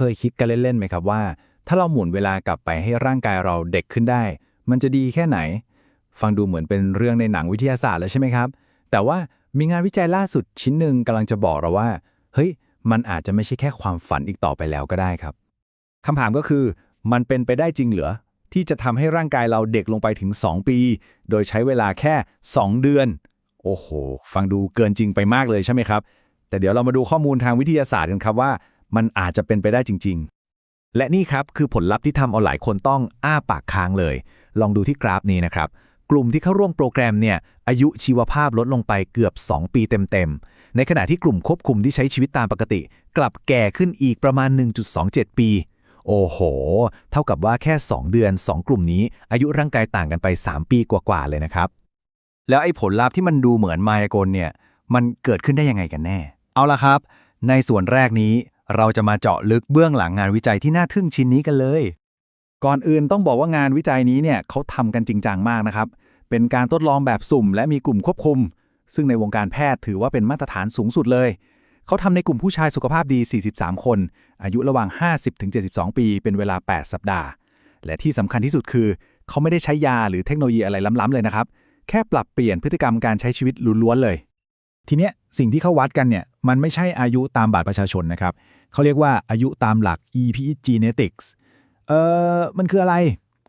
เคยคิดกันเล่นๆไหมครับว่า ถ้าเราหมุนเวลากลับไปให้ร่างกายเราเด็กขึ้นได้ มันจะดีแค่ไหน ฟังดูเหมือนเป็นเรื่องในหนังวิทยาศาสตร์แล้วใช่ไหมครับ แต่ว่ามีงานวิจัยล่าสุดชิ้นหนึ่งกำลังจะบอกเราว่า เฮ้ย มันอาจจะไม่ใช่แค่ความฝันอีกต่อไปแล้วก็ได้ครับคำถามก็คือ มันเป็นไปได้จริงเหรอที่จะทำให้ร่างกายเราเด็กลงไปถึง 2 ปี โดยใช้เวลาแค่ 2 เดือน โอ้โห ฟังดูเกินจริงไปมากเลยใช่ไหมครับ แต่เดี๋ยวเรามาดูข้อมูลทางวิทยาศาสตร์กันครับว่า มันอาจจะเป็นไปได้จริง ๆ และนี่ครับคือผลลัพธ์ที่ทำเอาหลายคนต้องอ้าปากค้างเลย ลองดูที่กราฟนี้นะครับ กลุ่มที่เข้าร่วมโปรแกรมเนี่ยอายุชีวภาพลดลงไปเกือบ 2 ปีเต็มๆ ในขณะที่กลุ่มควบคุมที่ใช้ชีวิตตามปกติ กลับแก่ขึ้นอีกประมาณ 1.27 ปี โอ้โห เท่ากับว่าแค่ 2 เดือน 2 กลุ่มนี้ อายุร่างกายต่างกันไป 3 ปีกว่าๆเลยนะครับ แล้วไอ้ผลลัพธ์ที่มันดูเหมือนมายากลเนี่ยมันเกิดขึ้นได้ยังไงกันแน่ เอาละครับ ในส่วนแรกนี้ เราจะมาเจาะลึกเบื้องหลังงานวิจัยที่น่าทึ่งชิ้นนี้กันเลย ก่อนอื่นต้องบอกว่างานวิจัยนี้เนี่ยเขาทำกันจริงจังมากนะครับ เป็นการทดลองแบบสุ่ม และมีกลุ่มควบคุม ซึ่งในวงการแพทย์ถือว่าเป็นมาตรฐานสูงสุดเลย เขาทำในกลุ่มผู้ชายสุขภาพดี 43 คน อายุระหว่าง 50-72 ปี เป็นเวลา 8 สัปดาห์ และที่สำคัญที่สุดคือ เขาไม่ได้ใช้ยาหรือเทคโนโลยีอะไรล้ำๆเลยนะครับ แค่ปรับเปลี่ยนพฤติกรรมการใช้ชีวิตล้วนๆเลย ทีเนี้ยสิ่งที่เขาวัดกันเนี่ย มันไม่ใช่อายุตามบัตรประชาชนนะครับ เขาเรียกว่าอายุตามหลัก epigenetics เอ่อ มันคืออะไร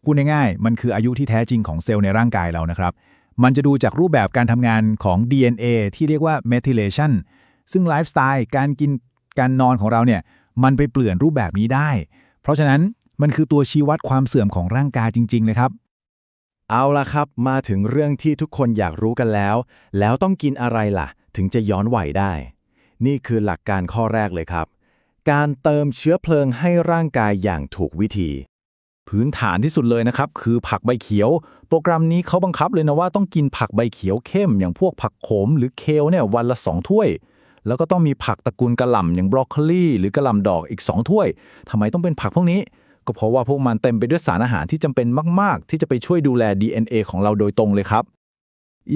พูดง่ายๆ มันคืออายุที่แท้จริงของเซลล์ในร่างกายเรานะครับ มันจะดูจากรูปแบบการทำงานของ DNA ที่เรียกว่า methylation ซึ่งไลฟ์สไตล์การกินการนอนของเราเนี่ย มันไปเปลี่ยนรูปแบบนี้ได้ เพราะฉะนั้นมันคือตัวชี้วัดความเสื่อมของร่างกายจริงๆเลยครับเอาละครับ มาถึงเรื่องที่ทุกคนอยากรู้กันแล้ว แล้วต้องกินอะไรล่ะ ถึงจะย้อนไหวได้ นี่คือหลักการข้อแรกเลยครับ การเติมเชื้อเพลิงให้ร่างกายอย่างถูกวิธี พื้นฐานที่สุดเลยนะครับ คือผักใบเขียว โปรแกรมนี้เขาบังคับเลยนะว่าต้องกินผักใบเขียวเข้ม อย่างพวกผักโขมหรือเคลเนี่ยวันละ 2 ถ้วย แล้วก็ต้องมีผักตระกูลกระหล่ำอย่างบรอกโคลีหรือกระหล่ำดอกอีก 2 ถ้วยทำไมต้องเป็นผักพวกนี้ ก็เพราะว่าพวกมันเต็มไปด้วยสารอาหารที่จำเป็นมาก ๆ ที่จะไปช่วยดูแล DNA ของเราโดยตรงเลยครับ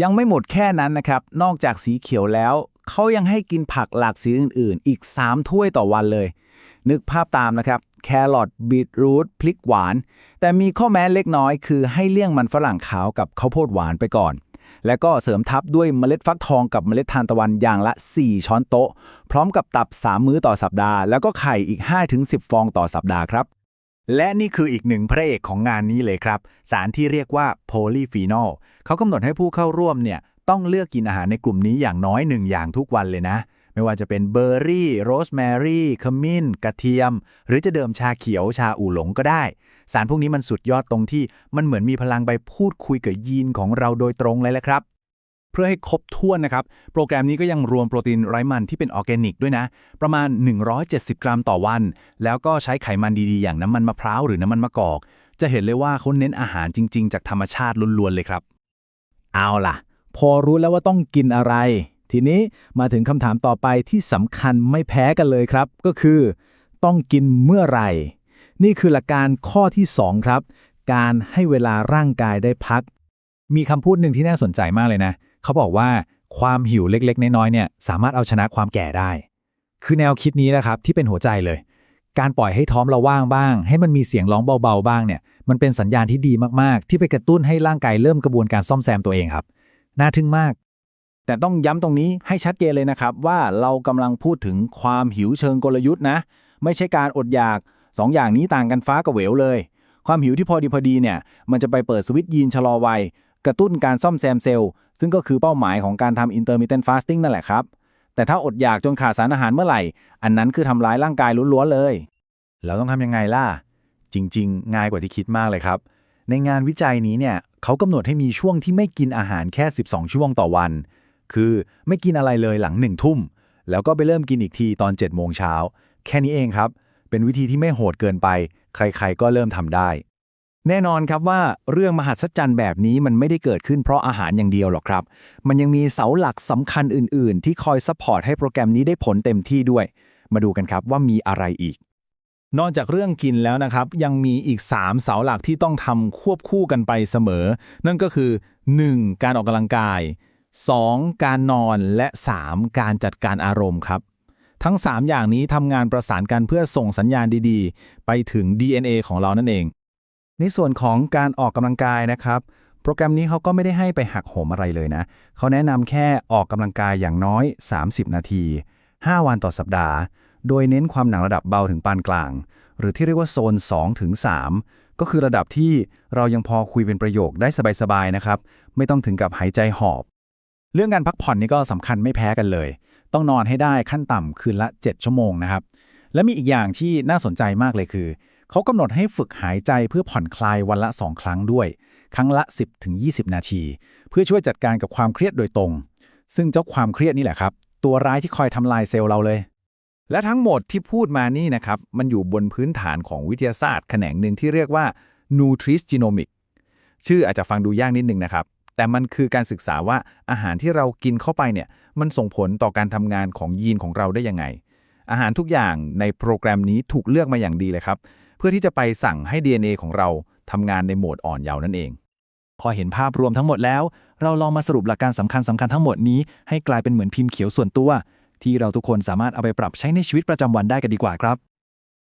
ยังไม่หมดแค่นั้นนะครับ นอกจากสีเขียวแล้ว เขายังให้กินผักหลากสีอื่น ๆ อีก 3 ถ้วยต่อวันเลย นึกภาพตามนะครับ แครอทบีทรูทพริกหวาน แต่มีข้อแม้เล็กน้อยคือให้เลี่ยงมันฝรั่งขาวกับข้าวโพดหวานไปก่อน แล้วก็เสริมทับด้วยเมล็ดฟักทองกับเมล็ดทานตะวันอย่างละ 4 ช้อนโต๊ะ พร้อมกับตับ 3 มื้อต่อสัปดาห์ แล้วก็ไข่อีก 5-10 ฟองต่อสัปดาห์ครับ และนี่คืออีกหนึ่งพระเอกของงานนี้เลยครับ สารที่เรียกว่าโพลีฟีนอลเขากำหนดให้ผู้เข้าร่วมเนี่ย ต้องเลือกกินอาหารในกลุ่มนี้อย่างน้อยหนึ่งอย่างทุกวันเลยนะ ไม่ว่าจะเป็นเบอร์รี่ โรสแมรี่ขมิ้น กระเทียม หรือจะเดิมชาเขียวชาอู่หลงก็ได้ สารพวกนี้มันสุดยอดตรงที่มันเหมือนมีพลังไปพูดคุยกับยีนของเราโดยตรงเลยแหละครับเพื่อให้ครบถ้วนนะครับ โปรแกรมนี้ก็ยังรวมโปรตีนไร้มันที่เป็นออร์แกนิกด้วยนะ ประมาณ 170 กรัมต่อวัน แล้วก็ใช้ไขมันดีๆ อย่างน้ำมันมะพร้าวหรือน้ำมันมะกอก จะเห็นเลยว่าเขาเน้นอาหารจริง ๆ จากธรรมชาติล้วนๆเลยครับ เอาล่ะ พอรู้แล้วว่าต้องกินอะไร ทีนี้มาถึงคำถามต่อไปที่สำคัญไม่แพ้กันเลยครับ ก็คือ ต้องกินเมื่อไหร่ นี่คือหลักการข้อที่ 2 ครับ การให้เวลาร่างกายได้พัก มีคำพูดหนึ่งที่น่าสนใจมากเลยนะ เขาบอกว่าความหิวเล็กๆ น้อยๆเนี่ยสามารถเอาชนะความแก่ได้ คือแนวคิดนี้นะครับที่เป็นหัวใจเลย การปล่อยให้ท้องเราว่างบ้าง ให้มันมีเสียงร้องเบาๆบ้างเนี่ยมันเป็นสัญญาณที่ดีมากๆ ที่ไปกระตุ้นให้ร่างกายเริ่มกระบวนการซ่อมแซมตัวเองครับ น่าทึ่งมาก แต่ต้องย้ำตรงนี้ให้ชัดเจนเลยนะครับ ว่าเรากำลังพูดถึงความหิวเชิงกลยุทธ์นะ ไม่ใช่การอดอยากสองอย่างนี้ต่างกันฟ้ากับเหวเลย ความหิวที่พอดีพอดีเนี่ย มันจะไปเปิดสวิตช์ยีนชะลอวัย กระตุ้นการซ่อมแซมเซลล์ ซึ่งก็คือเป้าหมายของการทำ intermittent fasting นั่นแหละครับ แต่ถ้าอดอยากจนขาดสารอาหารเมื่อไหร่ อันนั้นคือทำร้ายร่างกายล้วนๆเลยแล้วต้องทำยังไงล่ะ จริง ๆ ง่ายกว่าที่คิดมากเลยครับ ในงานวิจัยนี้เนี่ย เขากำหนดให้มีช่วงที่ไม่กินอาหารแค่ 12 ช่วงต่อวัน คือไม่กินอะไรเลยหลังหนึ่งทุ่ม แล้วก็ไปเริ่มกินอีกทีตอน7โมงเช้า แค่นี้เองครับ เป็นวิธีที่ไม่โหดเกินไป ใครๆ ก็เริ่มทำได้ แน่นอนครับว่าเรื่องมหัศจรรย์แบบนี้มันไม่ได้เกิดขึ้นเพราะอาหารอย่างเดียวหรอกครับ มันยังมีเสาหลักสำคัญอื่น ๆ ที่คอยซัพพอร์ตให้โปรแกรมนี้ได้ผลเต็มที่ด้วย มาดูกันครับว่ามีอะไรอีก นอกจากเรื่องกินแล้วนะครับ ยังมีอีก 3 เสาหลักที่ต้องทำควบคู่กันไปเสมอ นั่นก็คือ 1. การออกกำลังกาย 2. การนอนและ 3. การจัดการอารมณ์ครับ ทั้ง 3 อย่างนี้ทำงานประสานกันเพื่อส่งสัญญาณดีๆ ไปถึง DNA ของเรานั่นเอง ในส่วนของการออกกำลังกายนะครับ โปรแกรมนี้เขาก็ไม่ได้ให้ไปหักโหมอะไรเลยนะเขาแนะนำแค่ออกกำลังกายอย่างน้อย 30 นาที 5 วันต่อสัปดาห์ โดยเน้นความหนักระดับเบาถึงปานกลาง หรือที่เรียกว่าโซน2ถึง3ก็คือระดับที่เรายังพอคุยเป็นประโยคได้สบายๆนะครับ ไม่ต้องถึงกับหายใจหอบ เรื่องการพักผ่อนนี่ก็สำคัญไม่แพ้กันเลย ต้องนอนให้ได้ขั้นต่ำคืนละ 7 ชั่วโมงนะครับ และมีอีกอย่างที่น่าสนใจมากเลยคือ เขากำหนดให้ฝึกหายใจเพื่อผ่อนคลายวันละ 2 ครั้งด้วย ครั้งละ 10ถึง20 นาที เพื่อช่วยจัดการกับความเครียดโดยตรง ซึ่งเจ้าความเครียดนี่แหละครับ ตัวร้ายที่คอยทำลายเซลล์เราเลย และทั้งหมดที่พูดมานี่นะครับ มันอยู่บนพื้นฐานของวิทยาศาสตร์แขนงหนึ่งที่เรียกว่า Nutrigenomics ชื่ออาจจะฟังดูยากนิดนึงนะครับ แต่มันคือการศึกษาว่าอาหารที่เรากินเข้าไปเนี่ยมันส่งผลต่อการทำงานของยีนของเราได้ยังไง อาหารทุกอย่างในโปรแกรมนี้ถูกเลือกมาอย่างดีเลยครับ เพื่อที่จะไปสั่งให้ DNA ของเราทำงานในโหมดอ่อนเยาว์นั่นเอง พอเห็นภาพรวมทั้งหมดแล้ว เราลองมาสรุปหลักการสำคัญสำคัญทั้งหมดนี้ให้กลายเป็นเหมือนพิมพ์เขียวส่วนตัว ที่เราทุกคนสามารถเอาไปปรับใช้ในชีวิตประจำวันได้กันดีกว่าครับ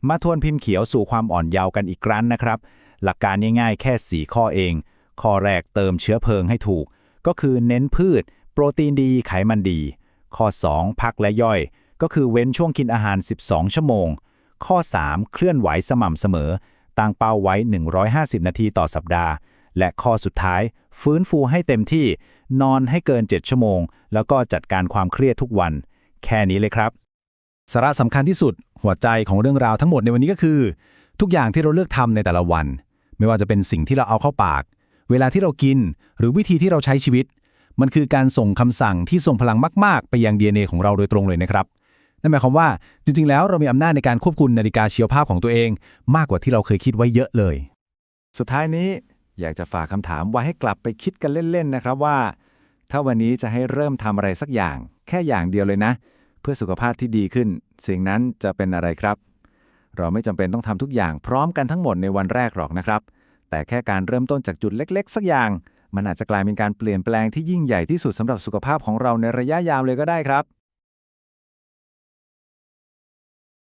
มาทวนพิมพ์เขียวสู่ความอ่อนเยาว์กันอีกครั้งนะครับ หลักการง่ายๆ แค่ 4 ข้อเอง ข้อแรกเติมเชื้อเพลิงให้ถูก ก็คือเน้นพืช โปรตีนดีไขมันดี ข้อ 2 พักและย่อย ก็คือเว้นช่วงกินอาหาร 12 ชั่วโมง ข้อ 3 เคลื่อนไหวสม่ำเสมอตั้งเป้าไว้ 150 นาทีต่อสัปดาห์และข้อสุดท้าย ฟื้นฟูให้เต็มที่ นอนให้เกิน 7 ชั่วโมง แล้วก็จัดการความเครียดทุกวัน แค่นี้เลยครับ สาระสำคัญที่สุดหัวใจของเรื่องราวทั้งหมดในวันนี้ก็คือ ทุกอย่างที่เราเลือกทำในแต่ละวัน ไม่ว่าจะเป็นสิ่งที่เราเอาเข้าปาก เวลาที่เรากิน หรือวิธีที่เราใช้ชีวิต มันคือการส่งคำสั่งที่ส่งพลังมาก ๆ ไปยัง DNA ของเราโดยตรงเลยนะครับนั่นหมายความว่าจริง ๆ แล้วเรามีอำนาจในการควบคุมนาฬิกาชีวภาพของตัวเอง มากกว่าที่เราเคยคิดไว้เยอะเลย สุดท้ายนี้อยากจะฝากคำถามไว้ให้กลับไปคิดกันเล่น ๆ นะครับว่า ถ้าวันนี้จะให้เริ่มทำอะไรสักอย่าง แค่อย่างเดียวเลยนะ เพื่อสุขภาพที่ดีขึ้น สิ่งนั้นจะเป็นอะไรครับ เราไม่จำเป็นต้องทำทุกอย่างพร้อมกันทั้งหมดในวันแรกหรอกนะครับ แต่แค่การเริ่มต้นจากจุดเล็ก ๆ สักอย่าง มันอาจจะกลายเป็นการเปลี่ยนแปลงที่ยิ่งใหญ่ที่สุดสำหรับสุขภาพของเราในระยะยาวเลยก็ได้ครับ